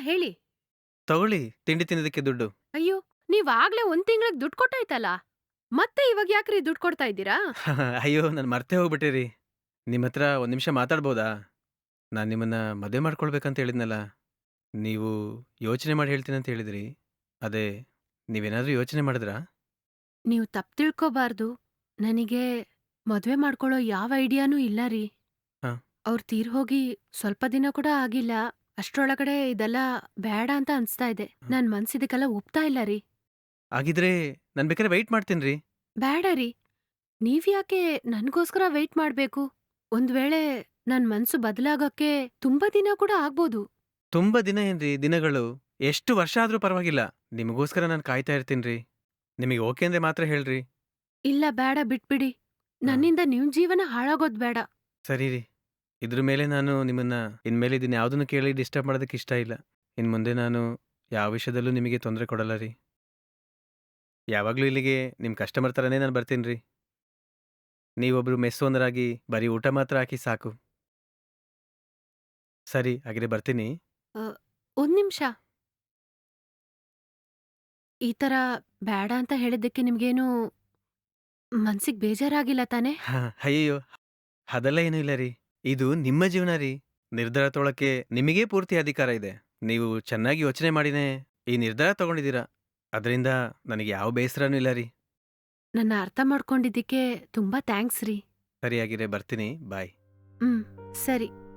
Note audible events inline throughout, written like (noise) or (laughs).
ಹೇಳಿ. ತಗೊಳ್ಳಿ ತಿಂಡಿ ತಿನ್ನೋದಕ್ಕೆ ದುಡ್ಡು. ಅಯ್ಯೋ ನೀವ್ ಆಗ್ಲೇ ಒಂದ್ ತಿಂಗ್ಳಿಗ್ ದುಡ್ಡು ಕೊಟ್ಟಾಯ್ತಲ್ಲ? ಮತ್ತೆ ಇವಾಗ ಯಾಕ್ರಿ ದುಡ್ಡು ಕೊಡ್ತಾ ಇದ್ದೀರಾ? (laughs) ಅಯ್ಯೋ ನಾನು ಮರ್ತೇ ಹೋಗ್ಬಿಟ್ಟಿರಿ. ನಿಮ್ಮ ಹತ್ರ ಒಂದು ನಿಮಿಷ ಮಾತಾಡ್ಬೋದಾ? ನಾನು ನಿಮ್ಮನ್ನ ಮದುವೆ ಮಾಡ್ಕೊಳ್ಬೇಕಂತ ಹೇಳಿದ್ನಲ್ಲ. ನೀವು ಯೋಚನೆ ಮಾಡಿ ಹೇಳ್ತೀನಿ ಅಂತ ಹೇಳಿದ್ರಿ. ಅದೇ ನೀವೇನಾದ್ರೂ ಯೋಚನೆ ಮಾಡಿದ್ರಾ? ನೀವು ತಪ್ಪು ತಿಳ್ಕೋಬಾರ್ದು. ನನಗೆ ಮದ್ವೆ ಮಾಡ್ಕೊಳ್ಳೋ ಯಾವ ಐಡಿಯಾನೂ ಇಲ್ಲ ರೀ ಹಾ. ಅವ್ರು ತೀರ್ ಹೋಗಿ ಸ್ವಲ್ಪ ದಿನ ಕೂಡ ಆಗಿಲ್ಲ. ಅಷ್ಟ್ರೊಳಗಡೆ ಇದೆಲ್ಲ ಬೇಡ ಅಂತ ಅನ್ಸ್ತಾ ಇದೆ. ನನ್ ಮನ್ಸಿದಕ್ಕೆಲ್ಲ ಒಪ್ತಾ ಇಲ್ಲ ರೀ. ಆಗಿದ್ರೆ ನಾನು ಬೇಕಾದ್ರೆ ವೆಯ್ಟ್ ಮಾಡ್ತೀನಿ ರೀ. ಬೇಡ ರೀ. ನೀವ್ಯಾಕೆ ನನ್ಗೋಸ್ಕರ ವೆಯ್ಟ್ ಮಾಡ್ಬೇಕು? ಒಂದ್ ವೇಳೆ ನನ್ ಮನ್ಸು ಬದಲಾಗಕ್ಕೆ ತುಂಬಾ ದಿನ ಕೂಡ ಆಗ್ಬೋದು. ತುಂಬಾ ದಿನ ಏನ್ರಿ ದಿನಗಳು? ಎಷ್ಟು ವರ್ಷ ಆದ್ರೂ ಪರವಾಗಿಲ್ಲ. ನಿಮಗೋಸ್ಕರ ನಾನು ಕಾಯ್ತಾ ಇರ್ತೀನಿ ರೀ. ನಿಮಗೆ ಓಕೆ ಅಂದ್ರೆ ಮಾತ್ರ ಹೇಳ್ರಿ. ಇಲ್ಲ ಬೇಡ ಬಿಟ್ಬಿಡಿ. ನನ್ನಿಂದ ನಿಮ್ ಜೀವನ ಹಾಳಾಗೋದ್ ಬೇಡ. ಸರಿ ರೀ. ಇದ್ರ ಮೇಲೆ ನಾನು ನಿಮ್ಮನ್ನ ಇನ್ಮೇಲೆ ಇದನ್ನ ಯಾವುದನ್ನು ಕೇಳಿ ಡಿಸ್ಟರ್ಬ್ ಮಾಡೋದಕ್ಕೆ ಇಷ್ಟ ಇಲ್ಲ. ಇನ್ ಮುಂದೆ ನಾನು ಯಾವ ವಿಷಯದಲ್ಲೂ ನಿಮಗೆ ತೊಂದರೆ ಕೊಡಲ್ಲ ರೀ. ಯಾವಾಗಲೂ ಇಲ್ಲಿಗೆ ನಿಮ್ಮ ಕಸ್ಟಮರ್ ಥರನೇ ನಾನು ಬರ್ತೀನಿ ರೀ. ನೀವೊಬ್ಬರು ಮೆಸ್ ಓನರಾಗಿ ಬರೀ ಊಟ ಮಾತ್ರ ಹಾಕಿ ಸಾಕು. ಸರಿ ಹಾಗಿದ್ರೆ ಬರ್ತೀನಿ. ಒಂದ್ ನಿಮಿಷ. ಈ ತರ ಬೇಡ ಅಂತ ಹೇಳಿದ್ದಕ್ಕೆ ನಿಮ್ಗೇನು ಮನ್ಸಿಗ್ ಬೇಜಾರಾಗಿಲ್ಲ ತಾನೆ? ಅಯ್ಯೋ ಅಯ್ಯಯ್ಯೋ. ಅದೆಲ್ಲ ಏನೂ ಇಲ್ಲ ರೀ. ಇದು ನಿಮ್ಮ ಜೀವನ ರೀ. ನಿರ್ಧಾರ ತೊಳಕ್ಕೆ ನಿಮಗೇ ಪೂರ್ತಿ ಅಧಿಕಾರ ಇದೆ. ನೀವು ಚೆನ್ನಾಗಿ ಯೋಚನೆ ಮಾಡಿನೇ ಈ ನಿರ್ಧಾರ ತಗೊಂಡಿದ್ದೀರಾ. ಅದರಿಂದ ನನಗೆ ಯಾವ ಬೇಸರನೂ ಇಲ್ಲ ರೀ. ನನ್ನ ಅರ್ಥ ಮಾಡ್ಕೊಂಡಿದ್ದಕ್ಕೆ ತುಂಬಾ ಥ್ಯಾಂಕ್ಸ್ ರೀ. ಸರಿಯಾಗಿರೇ ಬರ್ತೀನಿ. ಬಾಯ್. ಹ್ಮ್ ಸರಿ.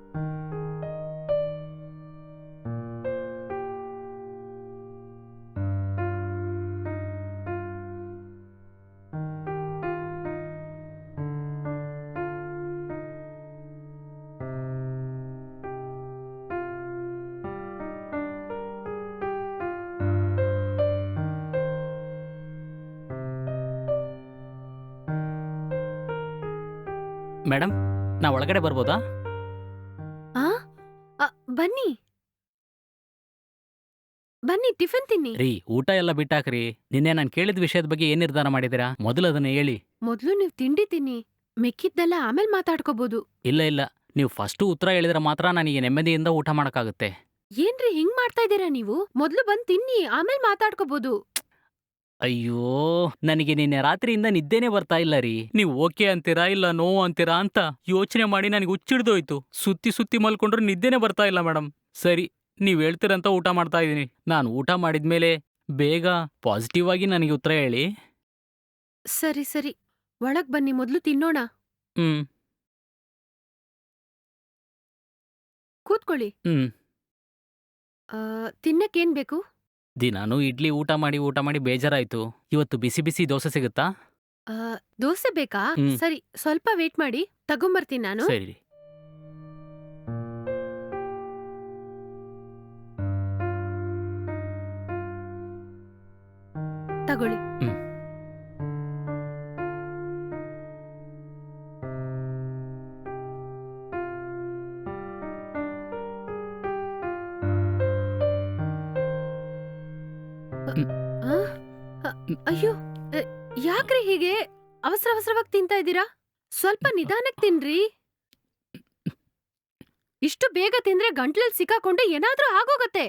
ಮೇಡಮ್ ನಾ ಒಳಗಡೆ ಬರ್ಬೋದಾ? ಆ ಅ, ಬನ್ನಿ. ಬನ್ನಿ ಟಿಫನ್ ತಿನ್ನಿ. ರೀ ಊಟ ಎಲ್ಲ ಬಿಟ್ಟಾಕ್ರಿ. ನಿನ್ನೆ ನಾನು ಕೇಳಿದ ವಿಷಯದ ಬಗ್ಗೆ ಏನ್ ನಿರ್ಧಾರ ಮಾಡಿದ್ದೀರಾ? ಮೊದಲು ಅದನ್ನ ಹೇಳಿ. ಮೊದ್ಲು ನೀವ್ ತಿಂಡಿ ತಿನ್ನಿ. ಮೆಕ್ಕಿದ್ದೆಲ್ಲ ಆಮೇಲ್ ಮಾತಾಡ್ಕೋಬಹುದು ಇಲ್ಲ ಇಲ್ಲ. ನೀವು ಫಸ್ಟು ಉತ್ತರ ಹೇಳಿದ್ರೆ ಮಾತ್ರ ನನಗೆ ನೆಮ್ಮದಿಯಿಂದ ಊಟ ಮಾಡಕ್ಕಾಗುತ್ತೆ. ಏನ್ರಿ ಹಿಂಗ್ ಮಾಡ್ತಾ ಇದ್ದೀರಾ ನೀವು? ಮೊದ್ಲು ಬಂದ್ ತಿನ್ನಿ ಆಮೇಲ್ ಮಾತಾಡ್ಕೋಬಹುದು ಅಯ್ಯೋ ನನಗೆ ನಿನ್ನೆ ರಾತ್ರಿಯಿಂದ ನಿದ್ದೆನೇ ಬರ್ತಾ ಇಲ್ಲ ರೀ. ನೀವು ಓಕೆ ಅಂತೀರಾ ಇಲ್ಲ ನೋ ಅಂತೀರಾ ಅಂತ ಯೋಚನೆ ಮಾಡಿ ನನಗೆ ಹುಚ್ಚಿಡ್ದೋಯ್ತು. ಸುತ್ತಿ ಸುತ್ತಿ ಮಲ್ಕೊಂಡ್ರೆ ನಿದ್ದೆನೇ ಬರ್ತಾ ಇಲ್ಲ ಮೇಡಮ್ ಸರಿ ನೀವ್ ಹೇಳ್ತೀರಂತ ಊಟ ಮಾಡ್ತಾ ಇದ್ದೀನಿ. ನಾನು ಊಟ ಮಾಡಿದ್ಮೇಲೆ ಬೇಗ ಪಾಸಿಟಿವ್ ಆಗಿ ನನಗೆ ಉತ್ತರ ಹೇಳಿ. ಸರಿ ಸರಿ. ಒಳಗ್ ಬನ್ನಿ ಮೊದ್ಲು ತಿನ್ನೋಣ. ಹ್ಮ್. ಕೂತ್ಕೊಳ್ಳಿ. ಹ್ಮ್. ತಿನ್ನಕ್ಕೇನ್ ಬೇಕು? ದಿನಾನು ಇಡ್ಲಿ ಊಟ ಮಾಡಿ ಊಟ ಮಾಡಿ ಬೇಜಾರಾಯ್ತು. ಇವತ್ತು ಬಿಸಿ ಬಿಸಿ ದೋಸೆ ಸಿಗುತ್ತಾ? ಆ, ದೋಸೆ ಬೇಕಾ? ಹ್ಮ್. ಸರಿ ಸ್ವಲ್ಪ ವೇಟ್ ಮಾಡಿ ತಗೊಂಬರ್ತೀನಿ ನಾನು. ಸರಿ ತಗೊಳ್ಳಿ. ಹ್ಮ್. ಅಯ್ಯೋ ಯಾಕ್ರಿ ಹೀಗೆ? ಅವಸರ ಅವಸರವಾಗಿ ತಿಂತಾ ಇದ್ದೀರಾ? ಸ್ವಲ್ಪ ನಿಧಾನಕ್ಕೆ ತಿನ್ರಿ. ಇಷ್ಟು ಬೇಗ ತಿಂದ್ರೆ ಗಂಟ್ಲಲ್ಲಿ ಸಿಕ್ಕಾಕೊಂಡು ಏನಾದ್ರೂ ಆಗೋಗತ್ತೆ?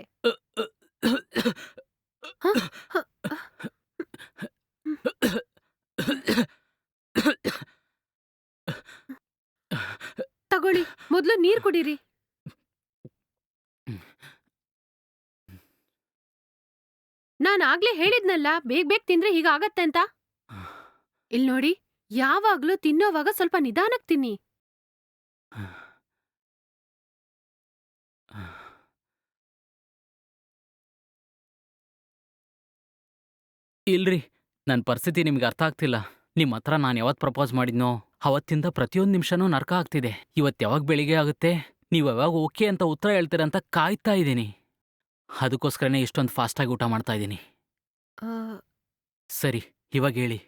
ತಗೊಳ್ಳಿ, ಮೊದಲು ನೀರ್ ಕುಡೀರಿ ನಾನ್ ಆಗ್ಲೇ ಹೇಳಿದ್ನಲ್ಲ, ಬೇಗ ಬೇಗ ತಿಂದ್ರೆ ಹೀಗಾಗತ್ತೆ ಅಂತ? ಇಲ್ ನೋಡಿ, ಯಾವಾಗ್ಲೂ ತಿನ್ನೋವಾಗ ಸ್ವಲ್ಪ ನಿಧಾನಕ್ ತಿನ್ನಿ. ಇಲ್ರಿ ನನ್ನ ಪರಿಸ್ಥಿತಿ ನಿಮ್ಗೆ ಅರ್ಥ ಆಗ್ತಿಲ್ಲ. ನಿಮ್ಮ ಹತ್ರ ನಾನು ಯಾವತ್ ಪ್ರಪೋಸ್ ಮಾಡಿದ್ನೋ, ಅವತ್ತಿಂದ ಪ್ರತಿಯೊಂದು ನಿಮಿಷನೂ ನರ್ಕ ಆಗ್ತಿದೆ. ಇವತ್ತು ಯಾವಾಗ ಬೆಳಿಗ್ಗೆ ಆಗುತ್ತೆ, ನೀವು ಯಾವಾಗ ಓಕೆ ಅಂತ ಉತ್ತರ ಹೇಳ್ತೀರಂತ ಕಾಯ್ತಾ ಇದ್ದೀನಿ. ಅದಕ್ಕೋಸ್ಕರನೇ ಇಷ್ಟೊಂದು ಫಾಸ್ಟಾಗಿ ಊಟ ಮಾಡ್ತಾ ಇದ್ದೀನಿ. ಆ, ಸರಿ ಇವಾಗ ಹೇಳಿ.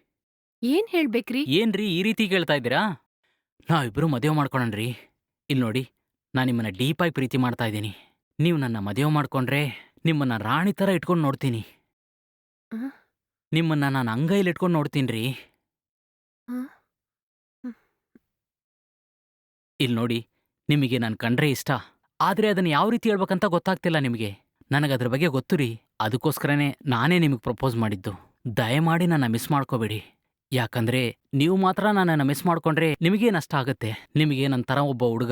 ಏನ್ ಹೇಳ್ಬೇಕ್ರಿ? ಏನ್ರಿ ಈ ರೀತಿ ಕೇಳ್ತಾ ಇದ್ದೀರಾ? ನಾವಿಬ್ರು ಮದುವೆ ಮಾಡ್ಕೊಳಣ್ರಿ. ಇಲ್ಲಿ ನೋಡಿ ನಾನು ನಿಮ್ಮನ್ನ ಡೀಪಾಗಿ ಪ್ರೀತಿ ಮಾಡ್ತಾ ಇದ್ದೀನಿ. ನೀವು ನನ್ನ ಮದುವೆ ಮಾಡ್ಕೊಂಡ್ರೆ ನಿಮ್ಮನ್ನ ರಾಣಿ ಥರ ಇಟ್ಕೊಂಡು ನೋಡ್ತೀನಿ. ನಿಮ್ಮನ್ನ ನಾನು ಅಂಗೈಲಿ ಇಟ್ಕೊಂಡು ನೋಡ್ತೀನಿ ರೀ. ಇಲ್ಲಿ ನೋಡಿ ನಿಮಗೆ ನಾನು ಕಂಡ್ರೆ ಇಷ್ಟ. ಆದ್ರೆ ಅದನ್ನು ಯಾವ ರೀತಿ ಹೇಳ್ಬೇಕಂತ ಗೊತ್ತಾಗ್ತಿಲ್ಲ ನಿಮಗೆ. ನನಗದ್ರ ಬಗ್ಗೆ ಗೊತ್ತು ರೀ ಅದಕ್ಕೋಸ್ಕರನೇ ನಾನೇ ನಿಮಗೆ ಪ್ರಪೋಸ್ ಮಾಡಿದ್ದು. ದಯಮಾಡಿ ನನ್ನ ಮಿಸ್ ಮಾಡ್ಕೋಬೇಡಿ. ಯಾಕಂದ್ರೆ ನೀವು ಮಾತ್ರ ನನ್ನನ್ನು ಮಿಸ್ ಮಾಡ್ಕೊಂಡ್ರೆ ನಿಮಗೆ ನಷ್ಟ ಆಗುತ್ತೆ. ನಿಮಗೆ ನನ್ನ ಥರ ಒಬ್ಬ ಹುಡುಗ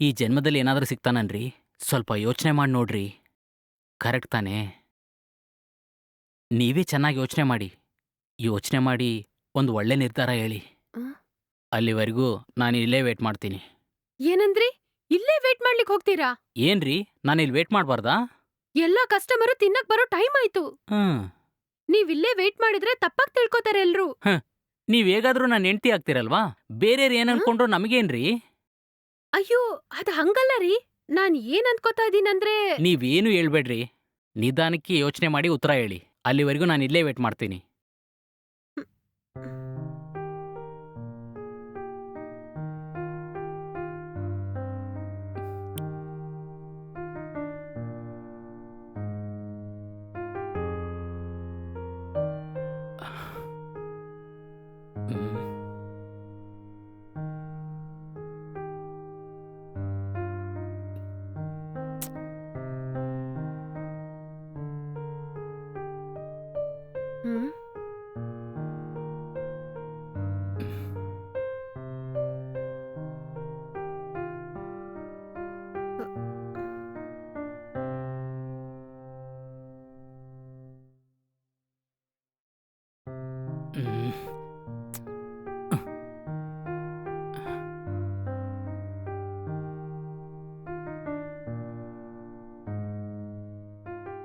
ಈ ಜನ್ಮದಲ್ಲಿ ಏನಾದರೂ ಸಿಗ್ತಾನನ್ರಿ? ಸ್ವಲ್ಪ ಯೋಚನೆ ಮಾಡಿ ನೋಡ್ರಿ. ಕರೆಕ್ಟ್ ತಾನೇ? ನೀವೇ ಚೆನ್ನಾಗಿ ಯೋಚನೆ ಮಾಡಿ. ಯೋಚನೆ ಮಾಡಿ ಒಂದು ಒಳ್ಳೆ ನಿರ್ಧಾರ ಹೇಳಿ. ಅಲ್ಲಿವರೆಗೂ ನಾನು ಇಲ್ಲೇ ವೇಟ್ ಮಾಡ್ತೀನಿ. ಏನಂದ್ರಿ? ಇಲ್ಲೇ ವೇಟ್ ಮಾಡ್ಲಿಕ್ಕೆ ಹೋಗ್ತೀರಾ? ಏನ್ರಿ? ನಾನು ಇಲ್ಲಿ ವೇಟ್ ಮಾಡಬಾರ್ದಾ? ಎಲ್ಲಾ ಕಸ್ಟಮರು ತಿನ್ನಕ್ ಬರೋ ಟೈಮ್ ಆಯ್ತು. ಹ್ಮ್ ನೀವ್ ಇಲ್ಲೇ ವೇಟ್ ಮಾಡಿದ್ರೆ ತಪ್ಪಾಗ್ ತಿಳ್ಕೊತಾರೆ ಎಲ್ರು. ನೀವ್ ಹೇಗಾದ್ರೂ ನನ್ನ ಹೆಂಡ್ತಿ ಆಗ್ತಿರಲ್ವಾ? ಬೇರೆಯವ್ರು ಏನ್ ಅನ್ಕೊಂಡ್ರು ನಮಗೇನ್ರಿ? ಅಯ್ಯೋ ಅದ್ ಹಂಗಲ್ಲ ರೀ. ನಾನ್ ಏನ್ ಅನ್ಕೋತಾ ಇದೀನಂದ್ರೆ ನೀವೇನು ಹೇಳ್ಬೇಡ್ರಿ. ನಿಧಾನಕ್ಕೆ ಯೋಚನೆ ಮಾಡಿ ಉತ್ತರ ಹೇಳಿ. ಅಲ್ಲಿವರೆಗೂ ನಾನು ಇಲ್ಲೇ ವೇಟ್ ಮಾಡ್ತೀನಿ.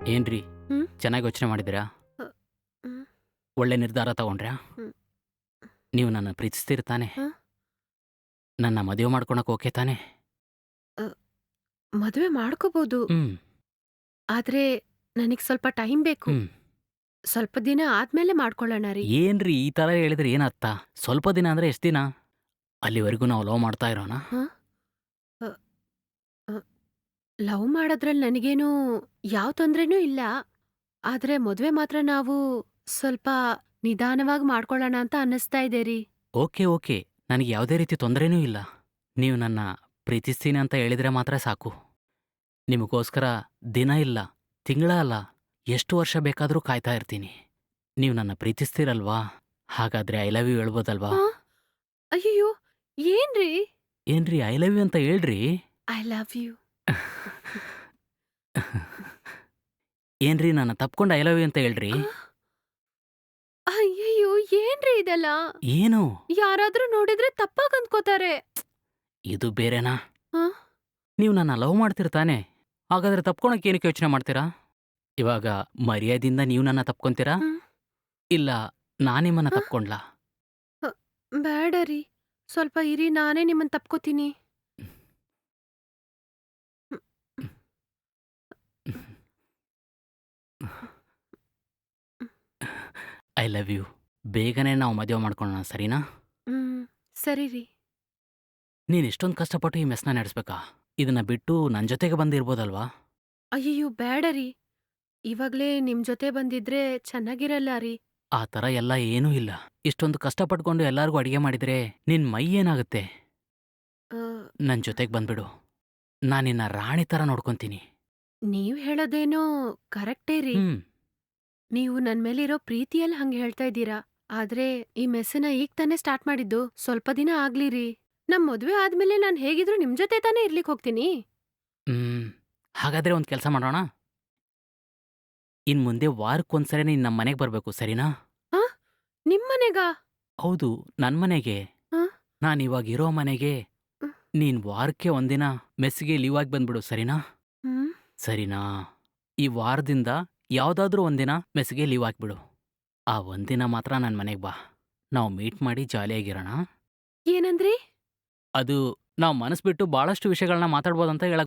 ಏನ್ರಿ? ಹ್ಮ್? ಚೆನ್ನಾಗಿ ಯೋಚನೆ ಮಾಡಿದಿರಾ ಹ್ಮ್. ಒಳ್ಳೆ ನಿರ್ಧಾರ ತಗೊಂಡ್ರಾ? ಹ್ಮ್. ನೀವು ನನ್ನ ಪ್ರೀತಿಸ್ತೀರ ತಾನೆ? ಹ? ನನ್ನ ಮದುವೆ ಮಾಡ್ಕೊಳಕ್ ಓಕೆ ತಾನೆ? ಮದುವೆ ಮಾಡ್ಕೋಬಹುದು ಹ್ಮ್. ಆದ್ರೆ ನನಗ್ ಸ್ವಲ್ಪ ಟೈಮ್ ಬೇಕು. ಹ್ಮ್. ಸ್ವಲ್ಪ ದಿನ ಆದ್ಮೇಲೆ ಮಾಡ್ಕೊಳ್ಳೋಣ ರೀ. ಏನ್ರಿ ಈ ತರ ಹೇಳಿದ್ರೆ ಏನರ್ಥ ಸ್ವಲ್ಪ ದಿನ ಅಂದ್ರೆ ಎಷ್ಟ್ ದಿನ? ಅಲ್ಲಿವರೆಗೂ ನಾವು ಲವ್ ಮಾಡ್ತಾ ಇರೋಣ ಲವ್ ಮಾಡೋದ್ರಲ್ಲಿ ನನಗೇನು ಯಾವ ತೊಂದ್ರೆನೂ ಇಲ್ಲ. ಆದ್ರೆ ಮದ್ವೆ ಮಾತ್ರ ನಾವು ಸ್ವಲ್ಪ ನಿಧಾನವಾಗಿ ಮಾಡ್ಕೊಳ್ಳೋಣ ಅಂತ ಅನ್ನಿಸ್ತಾ ಇದೆ ರೀ. Okay okay. ನನಗೆ ಯಾವುದೇ ರೀತಿ ತೊಂದರೆನೂ ಇಲ್ಲ. ನೀವು ನನ್ನ ಪ್ರೀತಿಸ್ತೀನಿ ಅಂತ ಹೇಳಿದ್ರೆ ಮಾತ್ರ ಸಾಕು. ನಿಮಗೋಸ್ಕರ ದಿನ ಇಲ್ಲ ತಿಂಗಳ ಅಲ್ಲ ಎಷ್ಟು ವರ್ಷ ಬೇಕಾದರೂ ಕಾಯ್ತಾ ಇರ್ತೀನಿ. ನೀವು ನನ್ನ ಪ್ರೀತಿಸ್ತೀರಲ್ವಾ? ಹಾಗಾದ್ರೆ ಐ ಲವ್ ಯು ಹೇಳ್ಬೋದಲ್ವಾ? ಅಯ್ಯೋ ಏನ್ರಿ? ಏನ್ರಿ ಐ ಲವ್ ಯು ಅಂತ ಹೇಳ್ರಿ? ಐ ಲವ್ ಯು ಏನ್ರಿ ನನ್ನ ತಪ್ಕೊಂಡು ಐ ಲವ್ ಯು ಅಂತ ಹೇಳ್ರಿ? ಅಯ್ಯಯ್ಯೋ ಏನ್ರಿ ಇದೆಲ್ಲ? ಏನು? ಯಾರಾದ್ರೂ ನೋಡಿದ್ರೆ ತಪ್ಪಾಗಿ ಅಂದ್ಕೋತಾರೆ. ಇದು ಬೇರೆನಾ? ನೀವು ನನ್ನ ಲವ್ ಮಾಡ್ತಿರ್ತಾನೆ ಹಾಗಾದ್ರೆ ತಪ್ಕೊಳಕ್ಕೆ ಏನಕ್ಕೆ ಯೋಚನೆ ಮಾಡ್ತೀರಾ? ಇವಾಗ ಮರ್ಯಾದಿಂದ ನೀವು ನನ್ನ ತಪ್ಕೊಂತೀರಾ. ಇಲ್ಲ ನಾನಿಮ್ಮನ್ನ ನಿಮ್ಮನ್ನ ತಪ್ಕೊಂಡ್ಲಾ. ಬೇಡ ರೀ. ಸ್ವಲ್ಪ ಇರಿ ನಾನೇ ನಿಮ್ಮನ್ನ ತಪ್ಕೋತೀನಿ. I love you. ಬೇಗನೆ ನಾವು ಮದುವೆ ಮಾಡ್ಕೊಳ್ಳೋಣ ಸರಿನಾ? ಹ್ಮ್ ಸರಿ ರೀ. ನೀನು ಎಷ್ಟೊಂದು ಕಷ್ಟಪಟ್ಟು ಈ ಮೆಸ್ನ ನಡೆಸ್ಬೇಕಾ? ಇದನ್ನ ಬಿಟ್ಟು ನನ್ನ ಜೊತೆಗೆ ಬಂದಿರ್ಬೋದಲ್ವಾ? ಅಯ್ಯಯ್ಯೋ ಬೇಡ ರೀ. ಇವಾಗ್ಲೇ ನಿಮ್ ಜೊತೆ ಬಂದಿದ್ರೆ ಚೆನ್ನಾಗಿರಲ್ಲ ರೀ. ಆ ಥರ ಎಲ್ಲ ಏನೂ ಇಲ್ಲ. ಇಷ್ಟೊಂದು ಕಷ್ಟಪಟ್ಕೊಂಡು ಎಲ್ಲಾರ್ಗೂ ಅಡಿಗೆ ಮಾಡಿದ್ರೆ ನಿನ್ ಮೈ ಏನಾಗುತ್ತೆ? ಆ, ನನ್ನ ಜೊತೆಗೆ ಬಂದ್ಬಿಡು. ನಾನಿನ್ನ ನಿನ್ನ ರಾಣಿ ಥರ ನೋಡ್ಕೊಂತೀನಿ. ನೀವ್ ಹೇಳೋದೇನೋ ಕರೆಕ್ಟೇ ರೀ. ಹ್ಮ್. ನೀವು ನನ್ ಮೇಲಿರೋ ಪ್ರೀತಿಯಲ್ಲಿ ಹಂಗ್ ಹೇಳ್ತಾ ಇದ್ದೀರಾ? ಆದ್ರೆ ಈ ಮೆಸ್ಸನ್ನ ಈಗ ತಾನೇ ಸ್ಟಾರ್ಟ್ ಮಾಡಿದ್ದು. ಸ್ವಲ್ಪ ದಿನ ಆಗ್ಲಿ ರೀ. ನಮ್ ಮದ್ವೆ ಆದ್ಮೇಲೆ ನಾನ್ ಹೇಗಿದ್ರು ನಿಮ್ ಜೊತೆ ತಾನೇ ಇರ್ಲಿಕ್ ಹೋಗ್ತೀನಿ. ಹ್ಮ್. ಹಾಗಾದ್ರೆ ಒಂದ್ ಕೆಲಸ ಮಾಡೋಣ? ಇನ್ ಮುಂದೆ ವಾರಕ್ಕೊಂದ್ಸರಿ ನೀನ್ ನಮ್ಮ ಮನೆಗೆ ಬರಬೇಕು ಸರಿನಾ? ನಿಮ್ಮನೆಗ ಹೌದು ನನ್ ಮನೆಗೆ. ನಾನ್ ನಾನು ಇವಾಗ ಇರೋ ಮನೆಗೆ. ನೀನ್ ವಾರಕ್ಕೆ ಒಂದಿನ ಮೆಸ್ಸಿಗೆ ಲೀವ್ ಆಗಿ ಬಂದ್ಬಿಡು ಸರಿನಾ? ಹ್ಮ್. ಸರಿನಾ? ಈ ವಾರದಿಂದ ಯಾವ್ದಾದ್ರೂ ಒಂದಿನ ಮೆಸ್ಸಿಗೆ ಲೀವ್ ಹಾಕ್ಬಿಡು ಆ ಒಂದಿನ ಮಾತ್ರ ನನ್ನ ಮನೆಗೆ ಬಾ. ನಾವು ಮೀಟ್ ಮಾಡಿ ಜಾಲಿಯಾಗಿರೋಣ. ಏನಂದ್ರಿ? ಅದು ನಾವು ಮನಸ್ಬಿಟ್ಟು ಭಾಳಷ್ಟು ವಿಷಯಗಳನ್ನ ಮಾತಾಡ್ಬೋದಂತ ಹೇಳಕ್